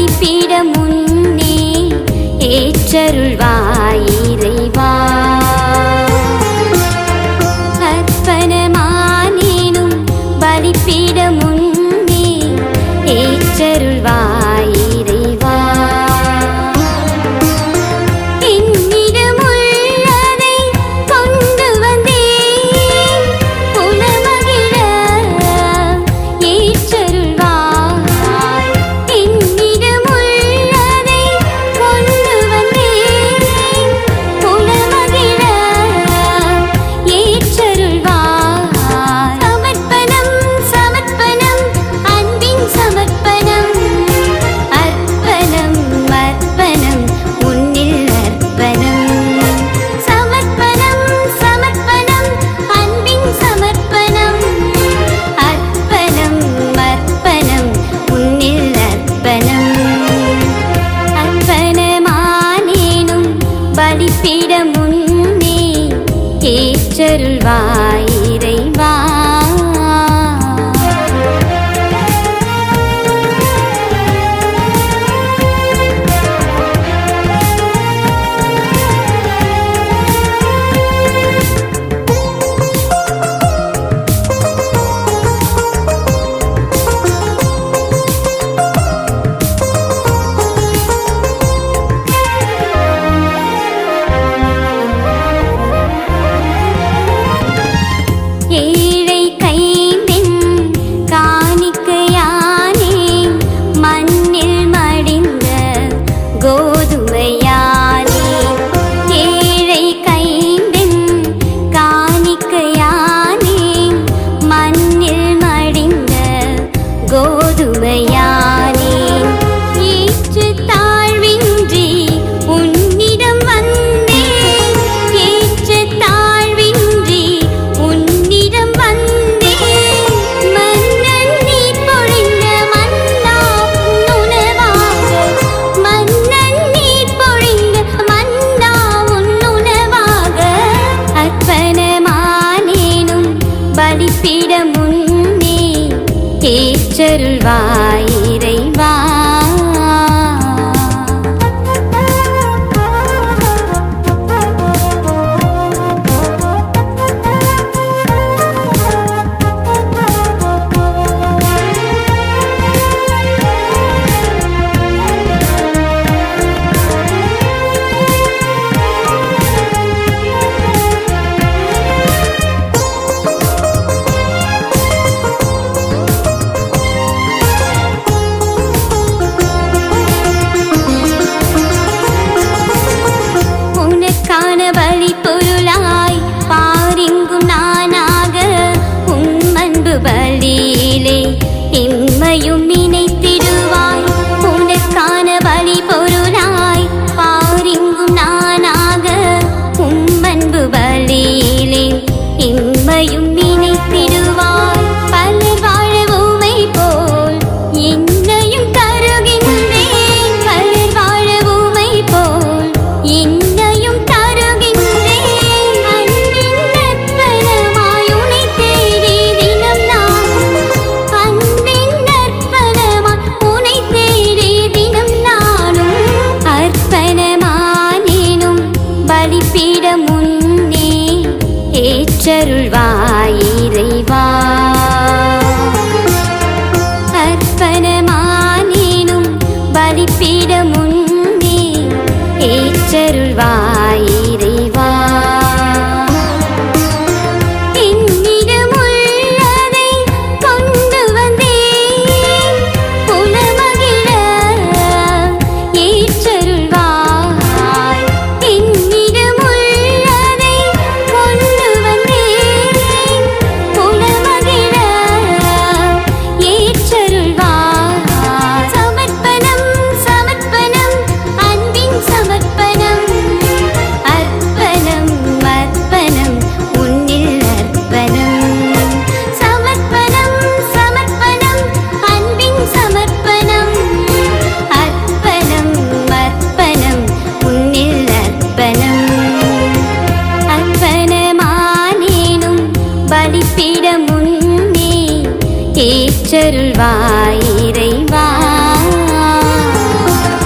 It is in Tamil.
துதிப்பிட முன்னே ஏற்றருள்வாயிரைவா கற்பனமானேனும் பலிப்பிட முன்னே ஏற்றருள்வாய் தந்தருள்வாயே el. பெற்றருள்வாயே